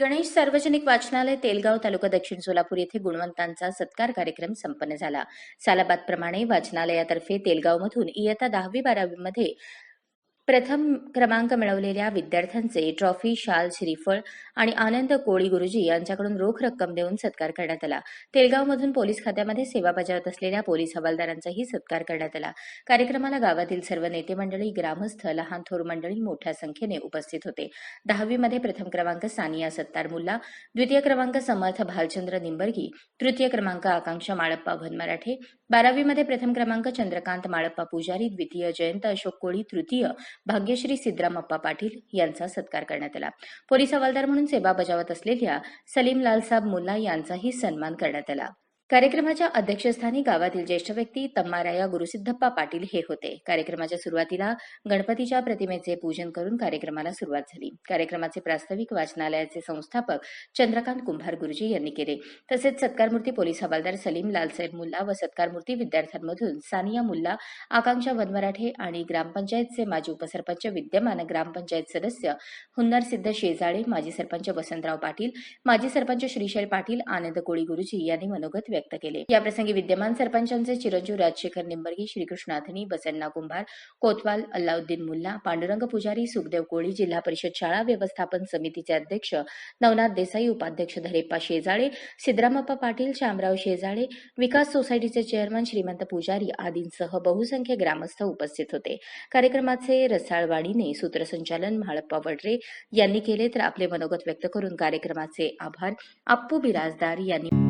गणेश सार्वजनिक वाचनालय तेलगाव तालुका दक्षिण सोलापूर येथे गुणवंतांचा सत्कार कार्यक्रम संपन्न झाला. सालाबादप्रमाणे वाचनालयातर्फे तेलगावमधून इयत्ता दहावी बारावीमध्ये प्रथम क्रमांक मिळवलेल्या विद्यार्थ्यांचे ट्रॉफी शाल श्रीफळ आणि आनंद कोळी गुरुजी यांच्याकडून रोख रक्कम देऊन सत्कार करण्यात आला. तेलगावमधून पोलीस खात्यामध्ये सेवा बजावत असलेल्या पोलीस हवालदारांचाही सत्कार करण्यात आला. कार्यक्रमाला गावातील सर्व नेते मंडळी ग्रामस्थ लहान थोर मंडळी मोठ्या संख्येने उपस्थित होते. दहावीमध्ये प्रथम क्रमांक सानिया सत्तार मुल्ला द्वितीय क्रमांक समर्थ भालचंद्र निंबर्गी तृतीय क्रमांक आकांक्षा माळप्पा भनमराठे बारावीमध्ये प्रथम क्रमांक चंद्रकांत माळप्पा पुजारी द्वितीय जयंत अशोक कोळी तृतीय भाग्यश्री सिद्धरामप्पा पाटील यांचा सत्कार करण्यात आला. पोलीस हवालदार म्हणून सेवा बजावत असलेल्या सलीम लालसाब मुल्ला यांचाही सन्मान करण्यात आला. कार्यक्रमाच्या अध्यक्षस्थानी गावातील ज्येष्ठ व्यक्ती तम्माराया गुरुसिद्धप्पा पाटील हे होते. कार्यक्रमाच्या सुरुवातीला गणपतीच्या प्रतिमेचे पूजन करून कार्यक्रमाला सुरुवात झाली. कार्यक्रमाचे प्रास्ताविक वाचनालयाचे संस्थापक चंद्रकांत कुंभार गुरुजी यांनी केले. तसेच सत्कारमूर्ती पोलीस हवालदार सलीम लालसाहेब मुल्ला व सत्कारमूर्ती विद्यार्थ्यांमधून सानिया मुल्ला आकांक्षा वनमराठे आणि ग्रामपंचायतचे माजी उपसरपंच विद्यमान ग्रामपंचायत सदस्य हुन्नर सिद्ध शेजाळे माजी सरपंच वसंतराव पाटील माजी सरपंच श्रीशैल पाटील आनंद कोळी गुरुजी यांनी मनोगत व्यक्त केले. याप्रसंगी विद्यमान सरपंचांचे चिरंजीव राजशेखर निंबर्गी श्रीकृष्णाथनी बसन्ना कुंभार कोतवाल अल्लाउद्दीन मुल्ला पांडुरंग पुजारी सुखदेव कोळी जिल्हा परिषद शाळा व्यवस्थापन समितीचे अध्यक्ष नवनाथ देसाई उपाध्यक्ष धरेप्पा शेजाळे सिद्धरामप्पा पाटील शामराव शेजाळे विकास सोसायटीचे चेअरमन श्रीमंत पुजारी आदींसह बहुसंख्य ग्रामस्थ उपस्थित होते. कार्यक्रमाचे रसाळवाडीने सूत्रसंचालन म्हाळप्पा वडरे यांनी केले तर आपले मनोगत व्यक्त करून कार्यक्रमाचे आभार. अप्पू बिराजदार यांनी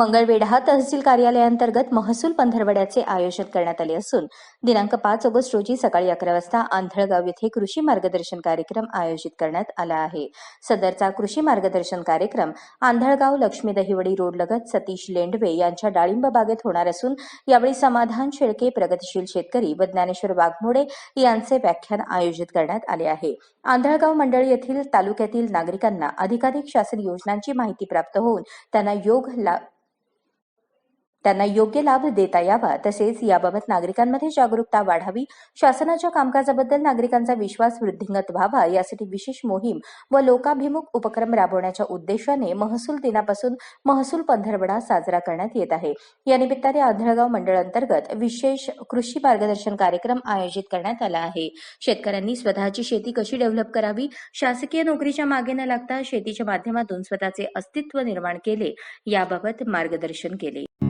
मंगळवेढा तहसील कार्यालयांतर्गत महसूल पंधरवड्याचे आयोजन करण्यात आले असून दिनांक पाच ऑगस्ट रोजी सकाळी अकरा वाजता आंधळगाव येथे कृषी मार्गदर्शन कार्यक्रम आयोजित करण्यात आला आहे. सदरचा कृषी मार्गदर्शन कार्यक्रम आंधळगाव लक्ष्मी दहिवडी रोडलगत सतीश लेंडवे यांच्या डाळिंब बागेत होणार असून यावेळी समाधान शेळके प्रगतिशील शेतकरी व ज्ञानेश्वर वाघमोडे यांचे व्याख्यान आयोजित करण्यात आले आहे. आंधळगाव मंडळ येथील तालुक्यातील नागरिकांना अधिकाधिक शासन योजनांची माहिती प्राप्त होऊन त्यांना योग ला त्यांना योग्य लाभ देता यावा. तसेच याबाबत नागरिकांमध्ये जागरूकता वाढावी. शासनाच्या कामकाजाबद्दल नागरिकांचा विश्वास वृद्धिंगत व्हावा. यासाठी विशेष मोहीम व लोकाभिमुख उपक्रम राबवण्याच्या उद्देशाने महसूल दिनापासून महसूल पंधरवडा साजरा करण्यात येत आहे. या निमित्ताने आंधळगाव मंडळ अंतर्गत विशेष कृषी मार्गदर्शन कार्यक्रम आयोजित करण्यात आला आहे. शेतकऱ्यांनी स्वतःची शेती कशी डेव्हलप करावी? शासकीय नोकरीच्या मागे न लागता शेतीच्या माध्यमातून स्वतःचे अस्तित्व निर्माण केले याबाबत मार्गदर्शन केले.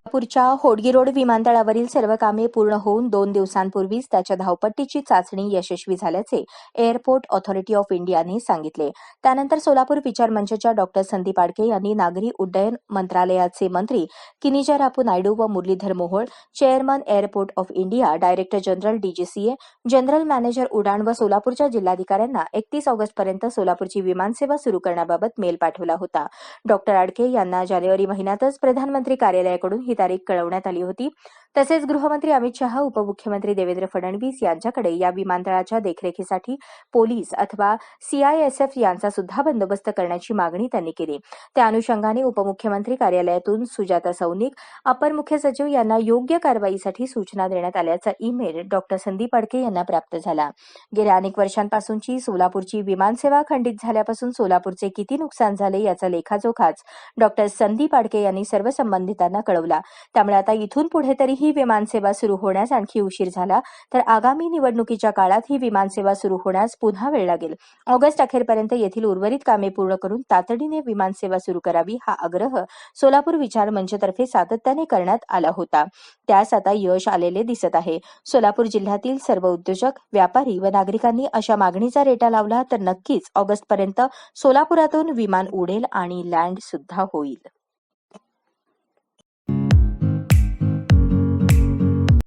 नागपूरच्या होडगी रोड विमानतळावरील सर्व कामे पूर्ण होऊन दोन दिवसांपूर्वीच त्याच्या धावपट्टीची चाचणी यशस्वी झाल्याचे एअरपोर्ट ऑथॉरिटी ऑफ इंडियाने सांगितले. त्यानंतर सोलापूर विचार मंचच्या डॉक्टर संदीप आडके यांनी नागरी उड्डयन मंत्रालयाचे मंत्री किनिजा रापू नायडू व Muralidhar Mohol chairman airport of India director general DGCA general manager Udan व सोलापूरच्या जिल्हाधिकाऱ्यांना एकतीस ऑगस्टपर्यंत सोलापूरची विमानसेवा सुरू करण्याबाबत मेल पाठवला होता. डॉक्टर आडके यांना जानेवारी महिन्यातच प्रधानमंत्री कार्यालयाकडून ही तारीख कळवण्यात आली होती. तसेच गृहमंत्री अमित शहा उपमुख्यमंत्री देवेंद्र फडणवीस यांच्याकडे या विमानतळाच्या देखरेखीसाठी पोलीस अथवा सीआयएसएफ यांचा सुद्धा बंदोबस्त करण्याची मागणी त्यांनी केली. त्या अनुषंगाने उपमुख्यमंत्री कार्यालयातून सुजाता सौनिक अपर मुख्य सचिव यांना योग्य कारवाईसाठी सूचना देण्यात आल्याचा ईमेल डॉक्टर संदीप अडके यांना प्राप्त झाला. गेल्या अनेक वर्षांपासूनची सोलापूरची विमानसेवा खंडित झाल्यापासून सोलापूरचे किती नुकसान झाले याचा लेखाजोखाच डॉक्टर संदीप आडके यांनी सर्व संबंधितांना कळवला. त्यामुळे आता इथून पुढे तरी ही विमानसेवा सुरू होण्यास आणखी उशीर झाला तर आगामी निवडणुकीच्या काळात ही विमानसेवा सुरू होण्यास पुन्हा वेळ लागेल. ऑगस्ट अखेरपर्यंत येथील उर्वरित कामे पूर्ण करून तातडीने विमानसेवा सुरू करावी हा आग्रह सोलापूर विचार मंचतर्फे सातत्याने करण्यात आला होता. त्यास आता यश आलेले दिसत आहे. सोलापूर जिल्ह्यातील सर्व उद्योजक व्यापारी व नागरिकांनी अशा मागणीचा रेटा लावला तर नक्कीच ऑगस्टपर्यंत सोलापुरातून विमान उडेल आणि लँड सुद्धा होईल.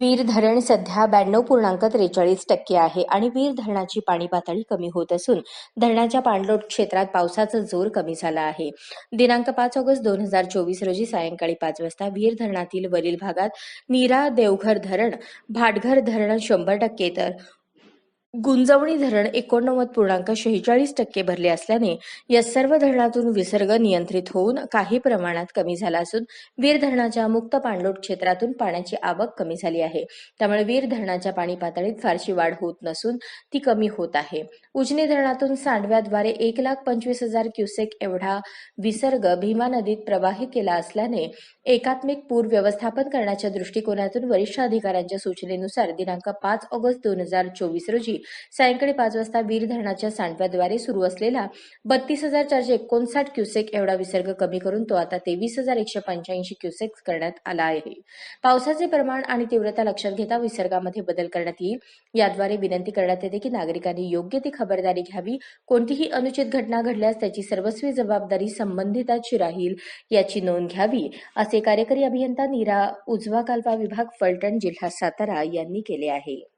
वीर धरण सध्या ब्याण्णव पूर्णांक त्रेचाळीस टक्के आहे आणि वीर धरणाची पाणी पातळी कमी होत असून धरणाच्या पाणलोट क्षेत्रात पावसाचा जोर कमी झाला आहे. दिनांक पाच ऑगस्ट दोन हजार चोवीस रोजी सायंकाळी पाच वाजता वीर धरणातील वरील भागात नीरा देवघर धरण भाटघर धरण शंभर टक्के तर गुंजवणी धरण एकोणनव्वद पूर्णांक शेहेचाळीस टक्के भरले असल्याने या सर्व धरणातून विसर्ग नियंत्रित होऊन काही प्रमाणात कमी झाला असून वीर धरणाच्या मुक्त पाणलोट क्षेत्रातून पाण्याची आवक कमी झाली आहे. त्यामुळे वीर धरणाच्या पाणी पातळीत फारशी वाढ होत नसून ती कमी होत आहे. उजनी धरणातून सांडव्याद्वारे एक लाख पंचवीस हजार क्युसेक एवढा विसर्ग भीमा नदीत प्रवाहित केला असल्याने एकात्मिक पूर व्यवस्थापन करण्याच्या दृष्टिकोनातून वरिष्ठ अधिकाऱ्यांच्या सूचनेनुसार दिनांक पाच ऑगस्ट दोन हजार चोवीस रोजी सायंकाळी पाच वाजता वीर धरणाच्या सांडव्याद्वारे सुरू असलेला बत्तीस हजार चारशे एकोणसाठ क्युसेक एवढा विसर्ग कमी करून तो आता तेवीस हजार एकशे पंच्याऐंशी क्युसेक करण्यात आला आहे. पावसाचे प्रमाण आणि तीव्रता लक्षात घेता विसर्गामध्ये बदल करण्यात येईल याद्वारे विनंती करण्यात येते की नागरिकांनी योग्य ती खबरदारी घ्यावी. कोणतीही अनुचित घटना घडल्यास त्याची सर्वस्वी जबाबदारी संबंधिताची राहील याची नोंद घ्यावी असे कार्यकारी अभियंता नीरा उजवा कालवा विभाग फलटण जिल्हा सातारा यांनी केले आहे.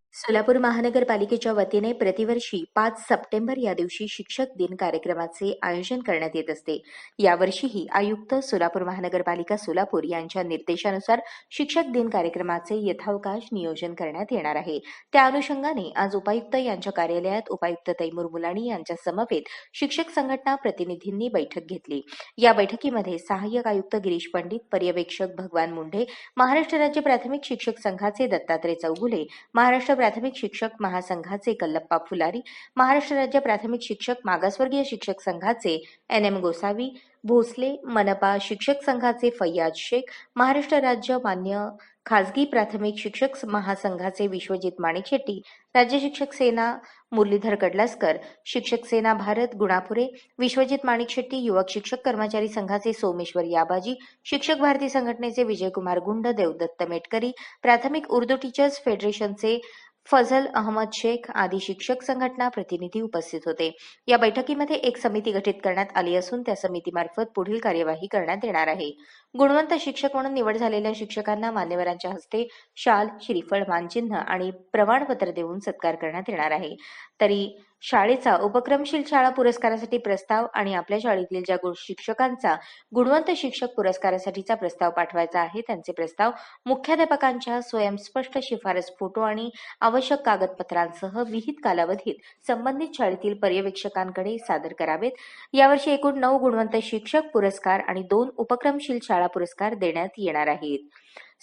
सोलापूर महानगरपालिकेच्या वतीने प्रतिवर्षी पाच सप्टेंबर या दिवशी शिक्षक दिन कार्यक्रमाचे आयोजन करण्यात येत असते. यावर्षीही आयुक्त सोलापूर महानगरपालिका सोलापूर यांच्या निर्देशानुसार शिक्षक दिन कार्यक्रमाचे यथावकाश नियोजन करण्यात येणार आहे. त्या अनुषंगाने आज उपायुक्त यांच्या कार्यालयात उपायुक्त तैमूर मुलाणी यांच्या समवेत शिक्षक संघटना प्रतिनिधींनी बैठक घेतली. या बैठकीमध्ये सहाय्यक आयुक्त गिरीश पंडित पर्यवेक्षक भगवान मुंढे महाराष्ट्र राज्य प्राथमिक शिक्षक संघाचे दत्तात्रय चौगुले महाराष्ट्र प्राथमिक शिक्षक महासंघाचे कल्लप्पा फुलारी महाराष्ट्र राज्य प्राथमिक शिक्षक मागासवर्गीय शिक्षक संघाचे एन एम गोसावी भोसले मनपा शिक्षक संघाचे फैयाज शेख महाराष्ट्र राज्य मान्य खाजगी प्राथमिक शिक्षक महासंघाचे विश्वजित माणिक शेट्टी राज्य शिक्षक सेना मुरलीधर कडलासकर शिक्षक सेना भारत गुणापुरे विश्वजित माणिक शेट्टी युवक शिक्षक कर्मचारी संघाचे सोमेश्वर याबाजी शिक्षक भारती संघटनेचे विजयकुमार गुंड देवदत्त मेटकरी प्राथमिक उर्दू टीचर्स फेडरेशनचे फजल अहमद शेख आदी शिक्षक संघटना प्रतिनिधी उपस्थित होते. या बैठकीमध्ये एक समिती गठीत करण्यात आली असून त्या समितीमार्फत पुढील कार्यवाही करण्यात येणार आहे. गुणवंत शिक्षक म्हणून निवड झालेल्या शिक्षकांना मान्यवरांच्या हस्ते शाल श्रीफळ मानचिन्ह आणि प्रमाणपत्र देऊन सत्कार करण्यात येणार आहे. तरी शाळेचा उपक्रमशील शाळा पुरस्कारासाठी प्रस्ताव आणि आपल्या शाळेतील ज्या शिक्षकांचा गुणवंत शिक्षक पुरस्कारासाठीचा प्रस्ताव पाठवायचा आहे त्यांचे प्रस्ताव मुख्याध्यापकांच्या स्वयंस्पष्ट शिफारस फोटो आणि आवश्यक कागदपत्रांसह विहित कालावधीत संबंधित शाळेतील पर्यवेक्षकांकडे सादर करावेत. यावर्षी एकूण नऊ गुणवंत शिक्षक पुरस्कार आणि दोन उपक्रमशील शाळा पुरस्कार देण्यात येणार आहेत.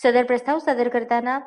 सदर प्रस्ताव सादर करताना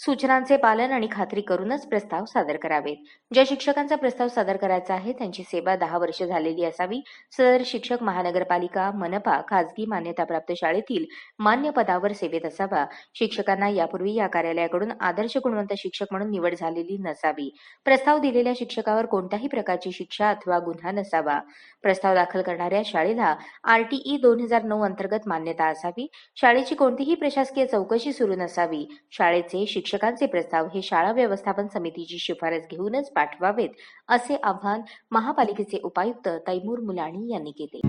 सूचनांचे पालन आणि खात्री करूनच प्रस्ताव सादर करावेत. ज्या शिक्षकांचा प्रस्ताव सादर करायचा आहे त्यांची सेवा दहा वर्ष झालेली असावी. सदर शिक्षक महानगरपालिका मनपा खाजगी मान्यताप्राप्त शाळेतील मान्य पदावर सेवेत असावा. शिक्षकांना यापूर्वी या कार्यालयाकडून आदर्श गुणवंत शिक्षक म्हणून निवड झालेली नसावी. प्रस्ताव दिलेल्या शिक्षकावर कोणत्याही प्रकारची शिक्षा अथवा गुन्हा नसावा. प्रस्ताव दाखल करणाऱ्या शाळेला आरटीई दोन हजार नऊ अंतर्गत मान्यता असावी. शाळेची कोणतीही प्रशासकीय चौकशी सुरू नसावी. शाळेचे शिक्षकांचे प्रस्ताव हे शाळा व्यवस्थापन समितीची शिफारस घेऊनच पाठवावेत असे आवाहन महापालिकेचे उपायुक्त तैमूर मुलाणी यांनी केले.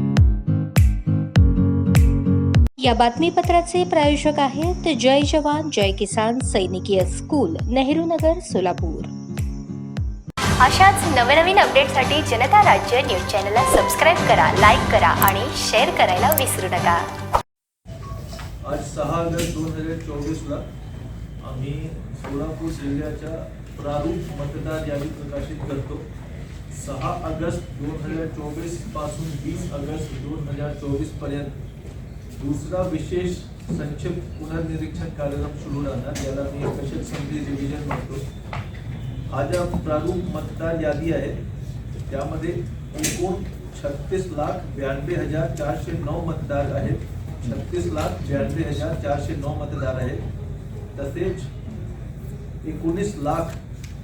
या बातमीपत्राचे प्रायोजक आहेत जय जवान जय किसान सैनिकीय स्कूल नेहरू नगर सोलापूर. अशाच नवनवीन अपडेटसाठी जनता राज्य न्यूज चॅनलला सबस्क्राईब करा लाईक करा आणि शेअर करायला विसरू नका. आज सहा ऑगस्ट दोन हजार चोवीसला आम्ही सोलापूर जिल्ह्याच्या प्रारूप मतदार यादी प्रकाशित करतो. सहा ऑगस्ट दोन हजार चोवीसपासून वीस ऑगस्ट दोन हजार चोवीसपर्यंत. दुसरा विशेष संक्षिप्त पुनर्निरीक्षण कार्यक्रम सुरू राहणार याला मी स्पेशल संधी रिव्हिजन म्हणतो. हा ज्या प्रारूप मतदार यादी आहे त्यामध्ये एकूण छत्तीस लाख ब्याण्णवे हजार चारशे नऊ मतदार आहेत. छत्तीस लाख ब्याण्णव हजार चारशे नऊ मतदार आहेत. तसेच एकोणीस लाख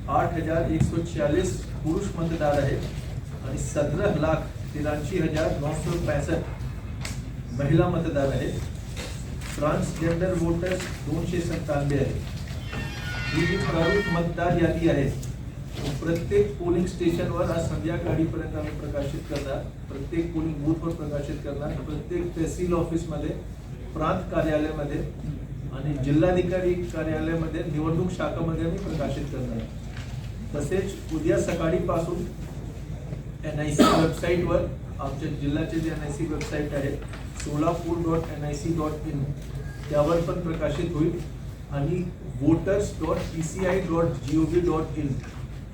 आठ हज़ार एकशे चाळीस पुरुष मतदार आहेत आणि सतरा लाख तिराऐंशी हज़ार नऊशे पैंसठ महिला मतदार आहेत. ट्रान्सजेंडर वोटर्स दोनशे सत्तावन्न आहेत. ही जी प्रारूप मतदार यादी आहे. प्रत्येक पोलिंग स्टेशनवर आज संध्याकाळीपर्यंत आम्ही प्रकाशित करणार. प्रत्येक पोलिंग बूथवर प्रकाशित करणार. प्रत्येक तहसील ऑफिसमध्ये, प्रांत कार्यालयामध्ये आणि जिल्हाधिकारी कार्यालयामध्ये निवडणूक शाखामध्ये आम्ही प्रकाशित करणार तसेच उद्या सकाळीपासून एन आय सी वेबसाईटवर आमच्या जिल्ह्याचे जे एन आय सी वेबसाईट आहे Solapur dot N I C dot in त्यावर पण प्रकाशित होईल. आणि voters dot P C I dot G O V dot in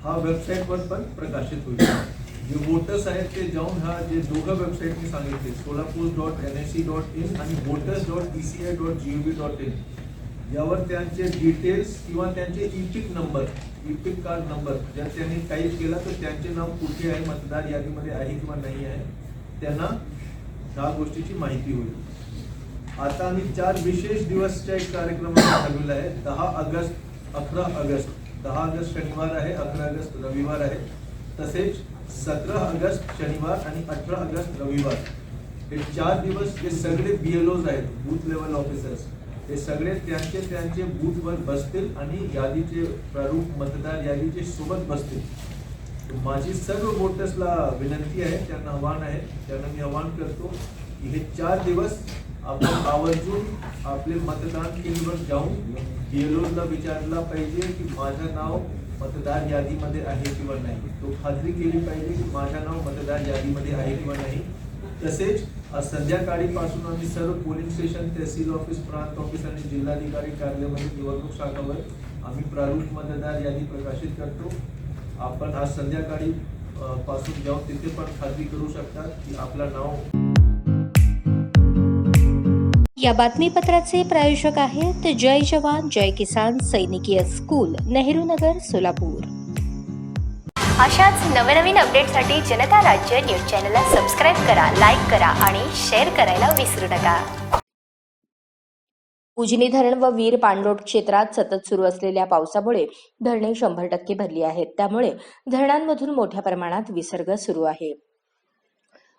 हा वेबसाईटवर पण प्रकाशित होईल. जे वोटर्स आहेत ते जाऊन हा जे दोघं वेबसाईट मी सांगितले Solapur dot N S C dot in आणि voters dot E C I dot G O V dot in यावर त्यांचे डिटेल्स किंवा त्यांचे EPIC number EPIC card number जर त्यांनी टाईप केला तर त्यांचे नाव कुठे आहे मतदार यादीमध्ये आहे किंवा नाही आहे त्यांना ह्या गोष्टीची माहिती होईल. आता आम्ही चार विशेष दिवसच्या एक कार्यक्रमाला ठरवलेला आहे दहा ऑगस्ट अकरा ऑगस्ट. दहा ऑगस्ट शनिवार आहे अकरा ऑगस्ट रविवार आहे. तसेच सतरा ऑगस्ट शनिवार आणि अठरा ऑगस्ट रविवार. हे चार दिवस जे सगळे बी एल ओज आहेत बूथ लेवल ऑफिसर्स हे सगळे त्यांचे त्यांचे बूथवर बसतील आणि यादीचे प्रारूप मतदार यादीचे सोबत बसतील. माझी सर्व वोटर्सला विनंती आहे त्यांना आव्हान आहे त्यांना मी आव्हान करतो की हे चार दिवस आपण आवर्जून आपले मतदान केंद्रावर जाऊन बीएलओला विचारला पाहिजे की माझं नाव मतदार यादीमध्ये आहे किंवा नाही? तो खात्री केली पाहिजे की माझं नाव मतदार यादीमध्ये आहे किंवा नाही. तसेच आज संध्याकाळीपासून आम्ही सर्व पोलिंग स्टेशन तहसील ऑफिस प्रांत ऑफिस आणि जिल्हाधिकारी कार्यालयामध्ये निवडणूक शाखावर आम्ही प्रारूप मतदार यादी प्रकाशित करतो. आपण आज संध्याकाळी पासून जाऊन तिथे पण खात्री करू शकता की आपलं नाव या बातमीपत्राचे प्रायोजक आहेत जय जवान जय किसान सैनिकीय स्कूल नेहरू नगर सोलापूर. अशाच नवनवीन अपडेटसाठी जनता राज्य न्यूज चॅनलला सबस्क्राईब करा लाईक करा आणि शेअर करायला विसरू नका. उजनी धरण व वीर पाणलोट क्षेत्रात सतत सुरू असलेल्या पावसामुळे धरणे शंभर टक्के भरली आहेत. त्यामुळे धरणांमधून मोठ्या प्रमाणात विसर्ग सुरू आहे.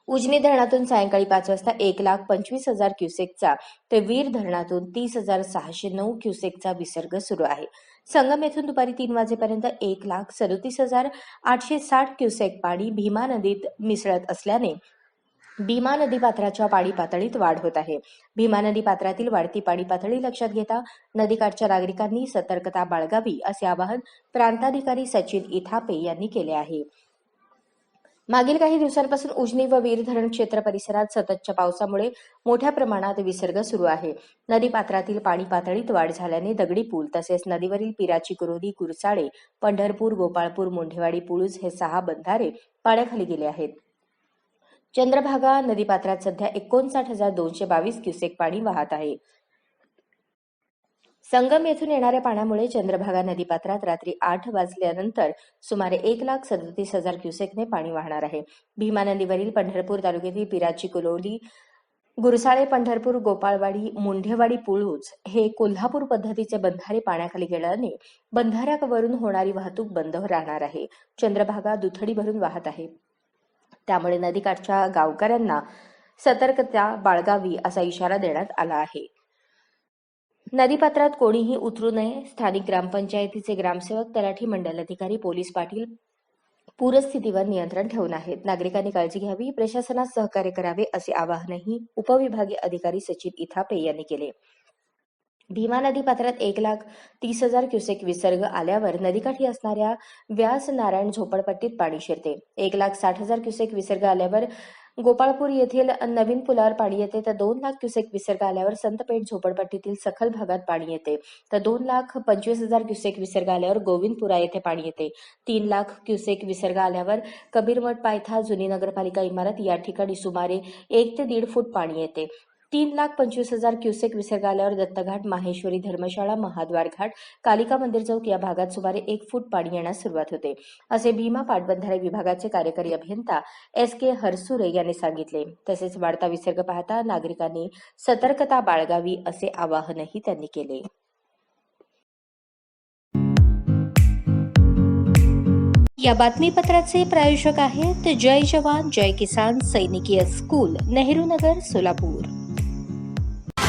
उजनी धरणातून सायंकाळी पाच वाजता एक लाख पंचवीस हजार क्युसेकचा तर वीर धरणातून तीस हजार सहाशे नऊ क्युसेकचा विसर्ग सुरू आहे. संगम येथून दुपारी तीन वाजेपर्यंत एक लाख सदोतीस हजार आठशे साठ क्युसेक पाणी भीमा नदीत मिसळत असल्याने भीमा नदी पात्राच्या पाणी पातळीत वाढ होत आहे. भीमा नदी पात्रातील वाढती पाणी पातळी लक्षात घेता नदीकाठच्या नागरिकांनी सतर्कता बाळगावी असे आवाहन प्रांताधिकारी सचिन इथापे यांनी केले आहे. मागील काही दिवसांपासून उजनी व वीर धरण क्षेत्र परिसरात सततच्या पावसामुळे मोठ्या प्रमाणात विसर्ग सुरू आहे. नदी पात्रातील पाणी पातळीत वाढ झाल्याने दगडी पूल तसेच नदीवरील पिराची कुरोदी कुरसाळे पंढरपूर गोपाळपूर मुंढेवाडी पुळूज हे सहा बंधारे पाण्याखाली गेले आहेत. चंद्रभागा नदीपात्रात सध्या एकोणसाठ हजार दोनशे बावीस क्युसेक पाणी वाहत आहे. संगम येथून येणाऱ्या पाण्यामुळे चंद्रभागा नदीपात्रात रात्री आठ वाजल्यानंतर सुमारे एक लाख सदतीस हजार क्युसेकने पाणी वाहणार आहे. भीमा नदीवरील पंढरपूर तालुक्यातील पिराची कुलोली गुरसाळे पंढरपूर गोपाळवाडी मुंढेवाडी पुळूज हे कोल्हापूर पद्धतीचे बंधारे पाण्याखाली गेल्याने बंधाऱ्यावरून होणारी वाहतूक बंद राहणार आहे. चंद्रभागा दुथडी भरून वाहत आहे. त्यामुळे नदीकाठच्या गावकऱ्यांना सतर्कता बाळगावी असा इशारा देण्यात आला आहे. नदीपात्रात कोणीही उतरू नये. स्थानिक ग्रामपंचायतीचे ग्रामसेवक तलाठी मंडल अधिकारी पोलीस पाटील पूरस्थितीवर नियंत्रण ठेवून आहेत. नागरिकांनी काळजी घ्यावी प्रशासनास सहकार्य करावे असे आवाहनही उपविभागीय अधिकारी सचिन इथापे यांनी केले. भीमा नदी पात्रात एक लाख तीस हजार क्युसेक विसर्ग आल्यावर नदीकाठी असणाऱ्या व्यास नारायण झोपडपट्टीत पाणी शिरते. एक लाख साठ हजार क्युसेक विसर्ग आल्यावर गोपाळपूर येथील नवीन पुलावर पाणी येते. तर दोन लाख क्युसेक विसर्ग आल्यावर संतपेठ झोपडपट्टीतील सखल भागात पाणी येते. तर दोन लाख पंचवीस हजार क्युसेक विसर्ग आल्यावर गोविंदपुरा येथे पाणी येते. तीन लाख क्युसेक विसर्ग आल्यावर कबीरमठ पायथा जुनी नगरपालिका इमारत या ठिकाणी सुमारे एक ते दीड फूट पाणी येते. तीन लाख पंचवीस हजार क्युसेक विसर्ग आल्यावर दत्तघाट माहेश्वरी धर्मशाळा महाद्वार घाट कालिका मंदिर चौक या भागात सुमारे एक फूट पाणी येण्यास सुरुवात होते. असे भीमा पाटबंधारे विभागाचे कार्यकारी अभियंता एस के हरसुरे यांनी सांगितले. तसेच वाढता विसर्ग पाहता नागरिकांनी सतर्कता बाळगावी असे आवाहनही त्यांनी केले. या बातमीपत्राचे प्रायोजक आहेत जय जवान जय किसान सैनिकीय स्कूल नेहरू नगर सोलापूर.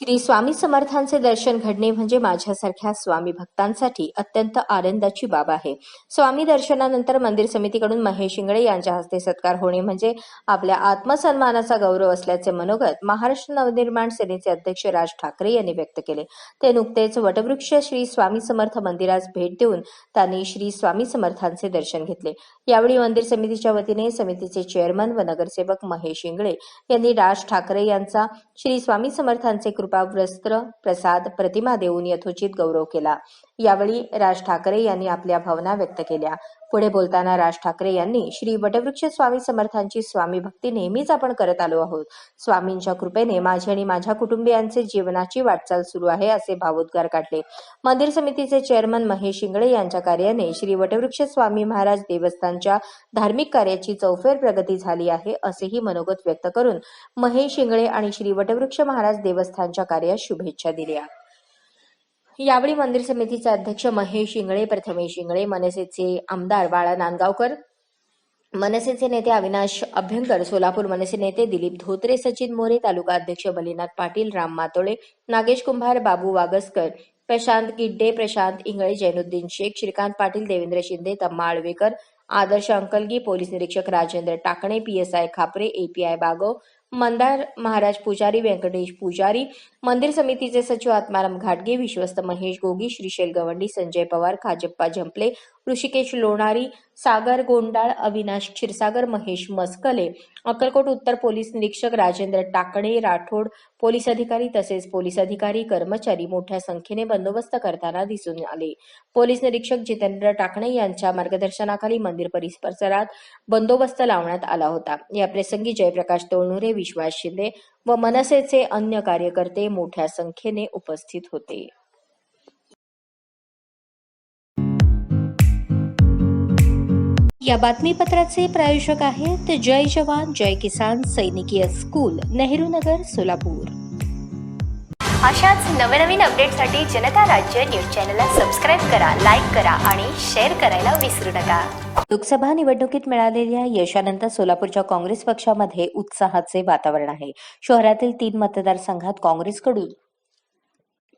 श्री स्वामी समर्थांचे दर्शन घडणे म्हणजे माझ्यासारख्या स्वामी भक्तांसाठी अत्यंत आनंदाची बाब आहे. स्वामी दर्शनानंतर मंदिर समितीकडून महेश शिंगडे यांच्या हस्ते सत्कार होणे म्हणजे आपल्या आत्मसन्मानाचा गौरव असल्याचे मनोगत महाराष्ट्र नवनिर्माण सेनेचे अध्यक्ष राज ठाकरे यांनी व्यक्त केले. ते नुकतेच वटवृक्ष श्री स्वामी समर्थ मंदिरास भेट देऊन त्यांनी श्री स्वामी समर्थांचे दर्शन घेतले. यावेळी मंदिर समितीच्या वतीने समितीचे चेअरमन व नगरसेवक महेश शिंगळे यांनी राज ठाकरे यांचा श्री स्वामी समर्थांचे कृपा प्रसाद प्रतिमा देऊन यथोचित गौरव केला. यावेळी राज ठाकरे यांनी आपल्या भावना व्यक्त केल्या. पुढे बोलताना राज ठाकरे यांनी श्री वटवृक्ष स्वामी समर्थांची स्वामी भक्ती नेहमीच आपण करत आलो आहोत. स्वामींच्या कृपेने माझी आणि माझ्या कुटुंबियांचे जीवनाची वाटचाल सुरू आहे असे भावोद्गार काढले. मंदिर समितीचे चेअरमन महेश शिंगळे यांच्या कार्याने श्री वटवृक्ष स्वामी महाराज देवस्थानच्या धार्मिक कार्याची चौफेर प्रगती झाली आहे असेही मनोगत व्यक्त करून महेश शिंगळे आणि श्री वटवृक्ष महाराज देवस्थानच्या कार्यास शुभेच्छा दिल्या. यावेळी मंदिर समितीचे अध्यक्ष महेश शिंगळे प्रथमेश शिंगळे मनसेचे आमदार बाळा नांदगावकर मनसेचे नेते अविनाश अभ्यंकर सोलापूर मनसे नेते दिलीप धोत्रे सचिन मोरे तालुका अध्यक्ष बलिनाथ पाटील राम मातोळे नागेश कुंभार बाबू वागसकर प्रशांत गिड्डे प्रशांत इंगळे जैनुद्दीन शेख श्रीकांत पाटील देवेंद्र शिंदे तम्मा आळवेकर आदर्श अंकलगी पोलीस निरीक्षक राजेंद्र टाकणे पीएसआय खापरे एपीआय बागव मंदार महाराज पुजारी व्यंकटेश पुजारी मंदिर समितीचे सचिव आत्माराम घाटगे विश्वस्त महेश गोगी श्रीशैल गवंडी संजय पवार खाजप्पा झंपले ऋषिकेश लोणारी सागर गोंडाळ अविनाश क्षीरसागर महेश मस्कले अक्कलकोट उत्तर पोलीस निरीक्षक राजेंद्र टाकणे राठोड पोलीस अधिकारी तसेच पोलीस अधिकारी कर्मचारी मोठ्या संख्येने बंदोबस्त करताना दिसून आले. पोलीस निरीक्षक जितेंद्र टाकणे यांच्या मार्गदर्शनाखाली मंदिर परिसरात बंदोबस्त लावण्यात आला होता. या प्रसंगी जयप्रकाश तोळनुरे विश्वास शिंदे व मनसेचे अन्य कार्यकर्ते मोठ्या संख्येने उपस्थित होते. या बातमीपत्राचे प्रायोजक आहेत जय जवान जय किसान सैनिकीय स्कूल नेहरू नगर सोलापूर. अशाच नवनवीन अपडेटसाठी जनता राज्य न्यूज चॅनलला सबस्क्राईब करा लाईक करा आणि शेअर करायला विसरू नका. लोकसभा निवडणुकीत मिळालेल्या यशानंतर सोलापूरच्या काँग्रेस पक्षामध्ये उत्साहाचे वातावरण आहे. शहरातील तीन मतदारसंघात काँग्रेसकडून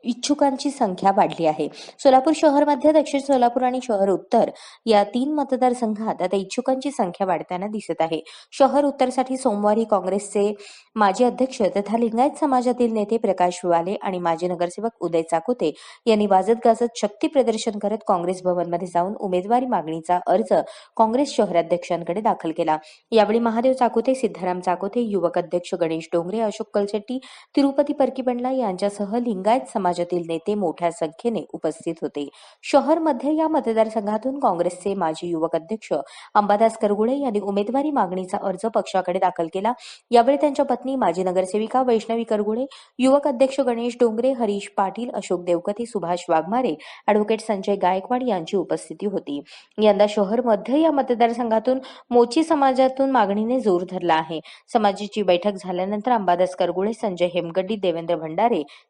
इच्छुकांची संख्या वाढली आहे. सोलापूर शहर मध्य दक्षिण सोलापूर आणि शहर उत्तर या तीन मतदारसंघात आता इच्छुकांची संख्या वाढताना दिसत आहे. शहर उत्तरसाठी सोमवारी काँग्रेसचे माजी अध्यक्ष तथा लिंगायत समाजातील नेते प्रकाश वाले आणि माजी नगरसेवक उदय चाकोते यांनी वाजत गाजत शक्ती प्रदर्शन करत काँग्रेस भवनमध्ये जाऊन उमेदवारी मागणीचा अर्ज काँग्रेस शहराध्यक्षांकडे दाखल केला. यावेळी महादेव चाकोते सिद्धाराम चाकोते युवक अध्यक्ष गणेश डोंगरे अशोक कलशेट्टी तिरुपती परकीबंडला यांच्यासह लिंगायत समाज समाजातील नेते मोठ्या संख्येने उपस्थित होते. शहरमध्ये या मतदारसंघातून काँग्रेसचे माजी युवक अध्यक्ष अंबादास करगुळे यांनी उमेदवारी मागणीचा अर्ज पक्षाकडे दाखल केला. यावेळी त्यांच्या पत्नी माजी नगरसेविका वैष्णवी करगुळे युवक अध्यक्ष गणेश डोंगरे हरीश पाटील अशोक देवकते सुभाष वाघमारे अॅडव्होकेट संजय गायकवाड यांची उपस्थिती होती. यंदा शहर मध्य या मतदारसंघातून मोची समाजातून मागणीने जोर धरला आहे. समाजाची बैठक झाल्यानंतर अंबादास करगुळे संजय हेमगड्डी देवेंद्र भंडारे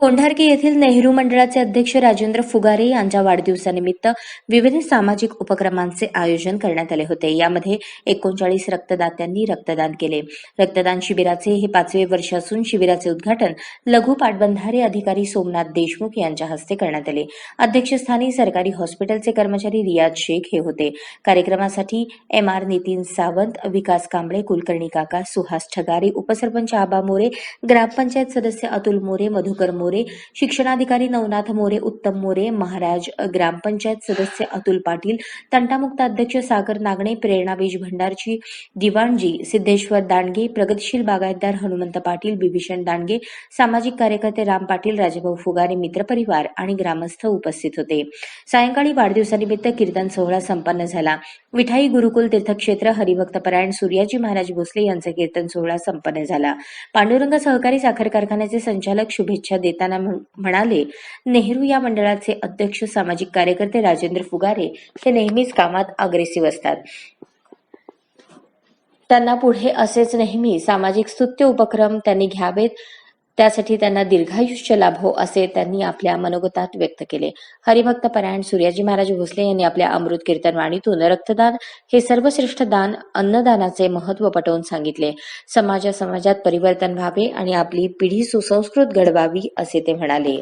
कोंढारके येथील नेहरू मंडळाचे अध्यक्ष राजेंद्र फुगारे यांच्या वाढदिवसानिमित्त विविध सामाजिक उपक्रमांचे आयोजन करण्यात आले होते. यामध्ये एकोणचाळीस रक्तदात्यांनी रक्तदान केले. रक्तदान शिबिराचे हे पाचवे वर्ष असून शिबिराचे उद्घाटन लघु पाटबंधारे अधिकारी सोमनाथ देशमुख यांच्या हस्ते करण्यात आले. अध्यक्षस्थानी सरकारी हॉस्पिटलचे कर्मचारी रियाज शेख हे होते. कार्यक्रमासाठी एम आर नितीन सावंत विकास कांबळे कुलकर्णी काका सुहास ठगारे उपसरपंच आबा मोरे ग्रामपंचायत सदस्य अतुल मोरे मधुकर मोरे शिक्षणाधिकारी नवनाथ मोरे उत्तम मोरे महाराज ग्रामपंचायत सदस्य अतुल पाटील तंटामुक्त अध्यक्ष सागर नागणे प्रेरणा बीज भंडारची दिवाणजी सिद्धेश्वर दांडगे प्रगतशील बागायतदार हनुमंत पाटील बिभीषण दांडगे सामाजिक कार्यकर्ते राम पाटील राजाभाऊ फुगारे मित्रपरिवार आणि ग्रामस्थ उपस्थित होते. सायंकाळी वाढदिवसानिमित्त कीर्तन सोहळा संपन्न झाला. विठाई गुरुकुल तीर्थक्षेत्र हरिभक्तपरायण सूर्याजी महाराज भोसले यांचा कीर्तन सोहळा संपन्न झाला. पांडुरंग सहकारी साखर कारखान्याचे संचालक शुभेच्छा देताना म्हणाले नेहरू या मंडळाचे अध्यक्ष सामाजिक कार्यकर्ते राजेंद्र फुगारे हे नेहमीच कामात अग्रेसिव्ह असतात. त्यांना पुढे असेच नेहमी सामाजिक स्तुत्य उपक्रम त्यांनी घ्यावेत त्यासाठी त्यांना दीर्घायुष्य लाभो असे त्यांनी आपल्या मनोगतात व्यक्त केले. हरिभक्त परायण सूर्याजी महाराज भोसले यांनी आपल्या अमृत कीर्तन वाणीतून रक्तदान हे सर्वश्रेष्ठ दान अन्नदानाचे महत्त्व पटवून सांगितले. समाजा समाजात परिवर्तन व्हावे आणि आपली पिढी सुसंस्कृत घडवावी असे ते म्हणाले.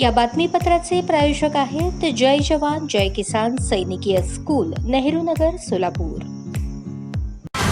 या बातमीपत्राचे प्रायोजक आहेत जय जवान जय किसान सैनिकीय स्कूल नेहरू नगर सोलापूर.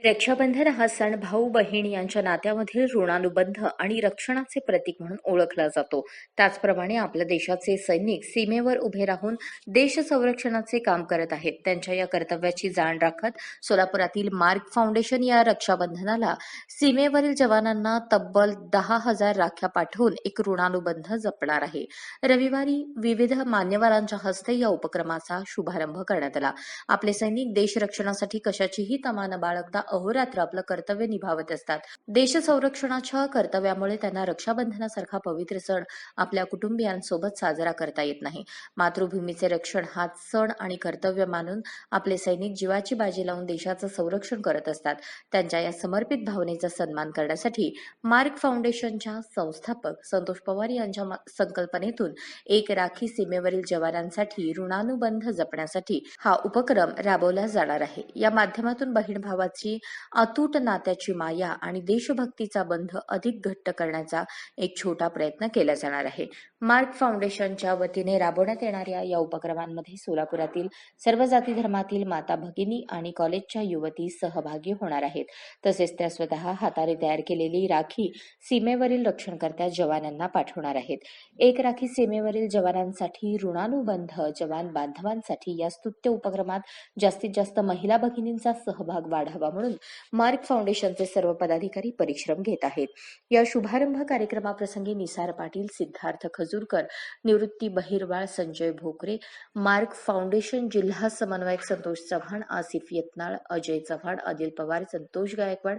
रक्षाबंधन हा सण भाऊ बहीण यांच्या नात्यामधील ऋणानुबंध आणि रक्षणाचे प्रतीक म्हणून ओळखला जातो. त्याचप्रमाणे आपल्या देशाचे सैनिक सीमेवर उभे राहून देश संरक्षणाचे काम करत आहेत. त्यांच्या या कर्तव्याची जाण राखत सोलापुरातील मार्क फाउंडेशन या रक्षाबंधनाला सीमेवरील जवानांना तब्बल दहा हजार राख्या पाठवून एक ऋणानुबंध जपणार आहे. रविवारी विविध मान्यवरांच्या हस्ते या उपक्रमाचा शुभारंभ करण्यात आला. आपले सैनिक देश रक्षणासाठी कशाचीही तमा न बाळगता अहोरात्र आपलं कर्तव्य निभावत असतात. देश संरक्षणाच्या कर्तव्यामुळे त्यांना रक्षाबंधनासारखा पवित्र सण आपल्या कुटुंबियांसोबत साजरा करता येत नाही. मातृभूमीचे रक्षण हा सण आणि कर्तव्य मानून आपले सैनिक जीवाची बाजी लावून देशाचं संरक्षण करत असतात. त्यांच्या या समर्पित भावनेचा सन्मान करण्यासाठी मार्क फाउंडेशनच्या संस्थापक संतोष पवार यांच्या संकल्पनेतून एक राखी सीमेवरील जवानांसाठी ऋणानुबंध जपण्यासाठी हा उपक्रम राबवला जाणार आहे. या माध्यमातून बहीण भावाची अतूट नात्याची माया आणि देशभक्तीचा बंध अधिक घट्ट करण्याचा एक छोटा प्रयत्न केला जाणार आहे. मार्क फाउंडेशनच्या वतीने राबवण्यात येणाऱ्या या उपक्रमांमध्ये सोलापुरातील सर्व जाती धर्मातील माता भगिनी आणि कॉलेजच्या युवती सहभागी होणार आहेत. तसेच त्या स्वतः हाताने तयार केलेली राखी सीमेवरील रक्षणकर्त्या जवानांना पाठवणार आहेत. एक राखी सीमेवरील जवानांसाठी ऋणानुबंध जवान बांधवांसाठी या स्तुत्य उपक्रमात जास्तीत जास्त महिला भगिनींचा सहभाग वाढावा म्हणून मार्क फाउंडेशनचे सर्व पदाधिकारी परिश्रम घेत आहेत. या शुभारंभ कार्यक्रमाप्रसंगी निसार पाटील सिद्धार्थ खजूरकर निवृत्ती बहिरवाळ संजय भोकरे मार्क फाउंडेशन जिल्हा समन्वयक संतोष चव्हाण आसिफ यत्नाळ अजय चव्हाण अदिल पवार संतोष गायकवाड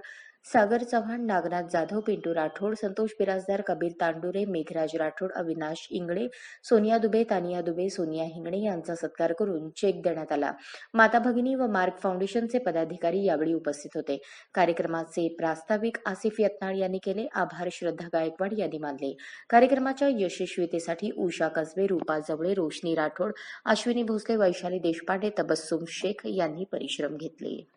सागर चव्हाण नागनाथ जाधव पिंटू राठोड संतोष बिराजदार कबीर तांडुरे मेघराज राठोड अविनाश इंगळे सोनिया दुबे तानिया दुबे सोनिया हिंगणे यांचा सत्कार करून चेक देण्यात आला. माता भगिनी व मार्क फाउंडेशनचे पदाधिकारी यावेळी उपस्थित होते. कार्यक्रमाचे प्रास्ताविक आसिफ यत्नाळ यांनी केले. आभार श्रद्धा गायकवाड यांनी मानले. कार्यक्रमाच्या यशस्वीतेसाठी उषा कसबे रूपा जवळे रोशनी राठोड अश्विनी भोसले वैशाली देशपांडे तबस्सुम शेख यांनी परिश्रम घेतले.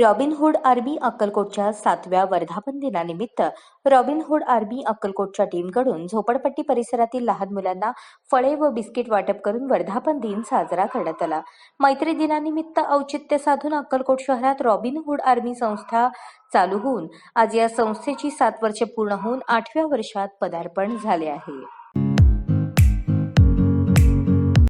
रॉबिनहूड आर्मी अक्कलकोटच्या सातव्या वर्धापन दिनानिमित्त रॉबिनहूड आर्मी अक्कलकोटच्या टीमकडून झोपडपट्टी परिसरातील लहान मुलांना फळे व बिस्किट वाटप करून वर्धापन दिन साजरा करण्यात आला. मैत्री दिनानिमित्त औचित्य साधून अक्कलकोट शहरात रॉबिनहूड आर्मी संस्था चालू होऊन आज या संस्थेची सात वर्षे पूर्ण होऊन आठव्या वर्षात पदार्पण झाले आहे.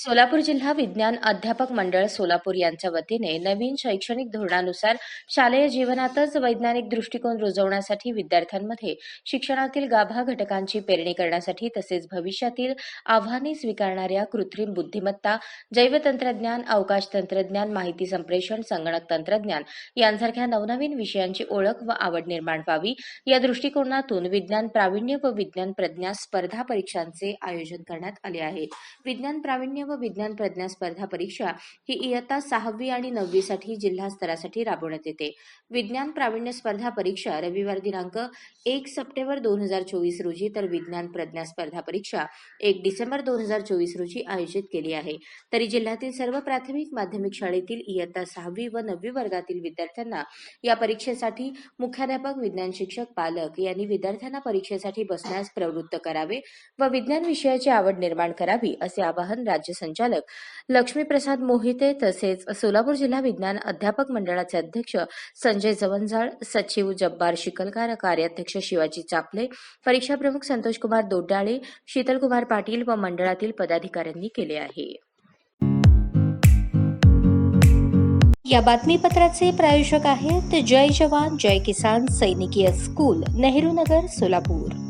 सोलापूर जिल्हा विज्ञान अध्यापक मंडळ सोलापूर यांच्या वतीने नवीन शैक्षणिक धोरणानुसार शालेय जीवनातच वैज्ञानिक दृष्टिकोन रुजवण्यासाठी विद्यार्थ्यांमध्ये शिक्षणातील गाभा घटकांची पेरणी करण्यासाठी तसेच भविष्यातील आव्हाने स्वीकारणाऱ्या कृत्रिम बुद्धिमत्ता जैवतंत्रज्ञान अवकाश तंत्रज्ञान माहिती संप्रेषण संगणक तंत्रज्ञान यांसारख्या नवनवीन विषयांची ओळख व आवड निर्माण व्हावी. या दृष्टिकोनातून विज्ञान प्रावीण्य व विज्ञान प्रज्ञा स्पर्धा परीक्षांचे आयोजन करण्यात आले आहे. विज्ञान प्रावीण्य व विज्ञान प्रज्ञा स्पर्धा परीक्षा ही इयत्ता सहावी आणि नववी साठी जिल्हा स्तरासाठी राबवण्यात येते. विज्ञान प्रावीण्य स्पर्धा परीक्षा रविवार दिनांक एक सप्टेंबर दोन हजार चोवीस रोजी तर विज्ञान प्रज्ञा स्पर्धा परीक्षा एक डिसेंबर दोन हजार चोवीस रोजी आयोजित केली आहे. तरी जिल्ह्यातील सर्व प्राथमिक माध्यमिक शाळेतील इयत्ता सहावी व नववी वर्गातील विद्यार्थ्यांना या परीक्षेसाठी मुख्याध्यापक विज्ञान शिक्षक पालक यांनी विद्यार्थ्यांना परीक्षेसाठी बसण्यास प्रवृत्त करावे व विज्ञान विषयाची आवड निर्माण करावी असे आवाहन राज्य संचालक लक्ष्मीप्रसाद मोहिते तसेच सोलापूर जिल्हा विज्ञान अध्यापक मंडळाचे अध्यक्ष संजय जवंजाळ सचिव जब्बार शिकलकार कार्याध्यक्ष शिवाजी चापले परीक्षा प्रमुख संतोषकुमार दोड्डाळे शीतलकुमार पाटील व मंडळातील पदाधिकाऱ्यांनी केले आहे. या बातमीपत्राचे प्रायोजक आहेत जय जवान जय किसान सैनिकीय स्कूल नेहरू नगर सोलापूर.